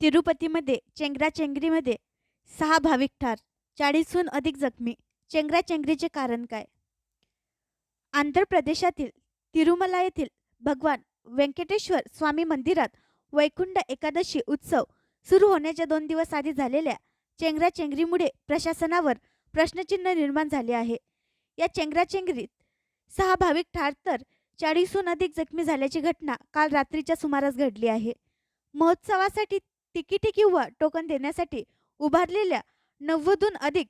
तिरुपतीमध्ये चेंगराचेंगरीमध्ये सहा भाविक ठार चाळीसहून अधिक जखमी. चेंगराचेंगरीचे कारण काय? आंध्र प्रदेशातील तिरुमला येथील भगवान व्यंकटेश्वर स्वामी मंदिरात वैकुंठ एकादशी उत्सव सुरू होण्याच्या दोन दिवस आधी झालेल्या चेंगराचेंगरीमुळे प्रशासनावर प्रश्नचिन्ह निर्माण झाले आहे. या चेंगराचेंगरीत सहा भाविक ठार तर चाळीसहून अधिक जखमी झाल्याची घटना काल रात्रीच्या सुमारास घडली आहे. महोत्सवासाठी तिकिटे किंवा टोकन देण्यासाठी उभारलेल्या नव्वदहून अधिक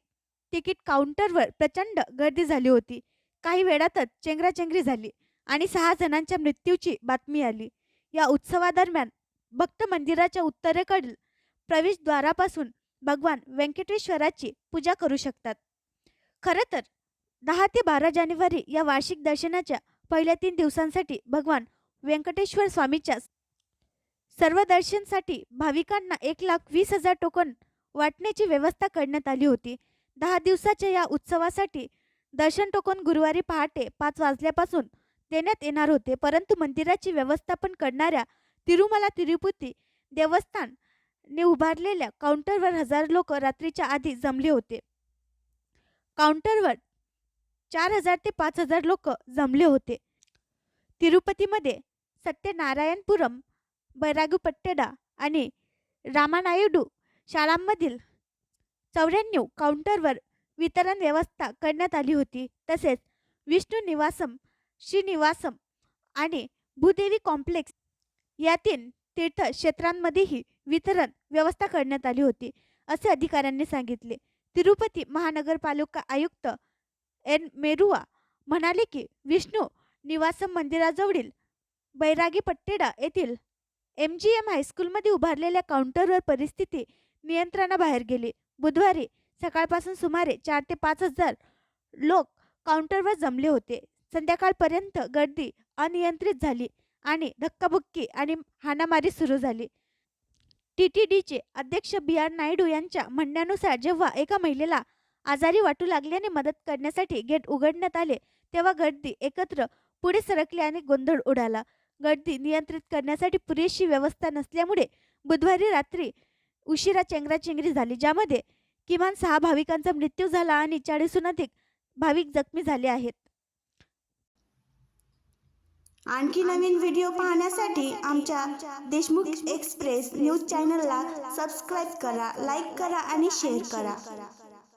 तिकीट काउंटरवर प्रचंड गर्दी झाली होती. काही वेळातच चेंगराचेंगरी झाली आणि सहा जणांच्या मृत्यूची बातमी आली. या उत्सवादरम्यान भक्त मंदिराच्या उत्तरेकडील प्रवेशद्वारापासून भगवान व्यंकटेश्वराची पूजा करू शकतात. खरं तर दहा ते बारा जानेवारी या वार्षिक दर्शनाच्या पहिल्या तीन दिवसांसाठी भगवान व्यंकटेश्वर स्वामीच्या सर्व दर्शनसाठी भाविकांना एक लाख वीस हजार टोकन वाटण्याची व्यवस्था करण्यात आली होती. दहा दिवसाच्या या उत्सवासाठी दर्शन टोकन गुरुवारी पहाटे पाच वाजल्यापासून देण्यात येणार होते. परंतु मंदिराची व्यवस्थापन करणाऱ्या तिरुमला तिरुपती देवस्थान ने उभारलेल्या काउंटरवर हजार लोक रात्रीच्या आधी जमले होते. काउंटरवर चार हजार ते पाच हजार लोक जमले होते. तिरुपतीमध्ये सत्यनारायणपुरम बैरागुपट्टेडा आणि रामानायुडू शाळांमधील चौऱ्याण्णव काउंटरवर वितरण व्यवस्था करण्यात आली होती. तसेच विष्णू निवासम श्रीनिवासम आणि भूदेवी कॉम्प्लेक्स या तीन तीर्थक्षेत्रांमध्येही वितरण व्यवस्था करण्यात आली होती असे अधिकाऱ्यांनी सांगितले. तिरुपती महानगरपालिका आयुक्त एन. मेरुआ म्हणाले की विष्णू निवासम मंदिराजवळील बैरागी पट्टेडा येथील एम जी एम हायस्कूलमध्ये उभारलेल्या काउंटरवर परिस्थिती नियंत्रणाबाहेर गेली. बुधवारी सकाळपासून सुमारे चार ते पाच हजार लोक काउंटरवर जमले होते. संध्याकाळपर्यंत गर्दी अनियंत्रित झाली आणि धक्काबुक्की आणि हाणामारी सुरू झाली. टी टी डीचे अध्यक्ष बी आर नायडू यांच्या म्हणण्यानुसार जेव्हा एका महिलेला आजारी वाटू लागल्याने मदत करण्यासाठी गेट उघडण्यात आले तेव्हा गर्दी एकत्र पुढे सरकली आणि गोंधळ उडाला. गर्दी नियंत्रित करण्यासाठी पुरेशी व्यवस्था नसल्यामुळे बुधवारी रात्री उशिरा चेंगराचेंगरी झाली ज्यामध्ये किमान सहा भाविकांचा मृत्यू झाला आणि चाळीसहून अधिक भाविक जखमी झाले आहेत. आणखी नवीन व्हिडिओ पाहण्यासाठी आमच्या देशमुख एक्सप्रेस न्यूज चॅनलला सबस्क्राईब करा लाईक करा आणि शेअर करा.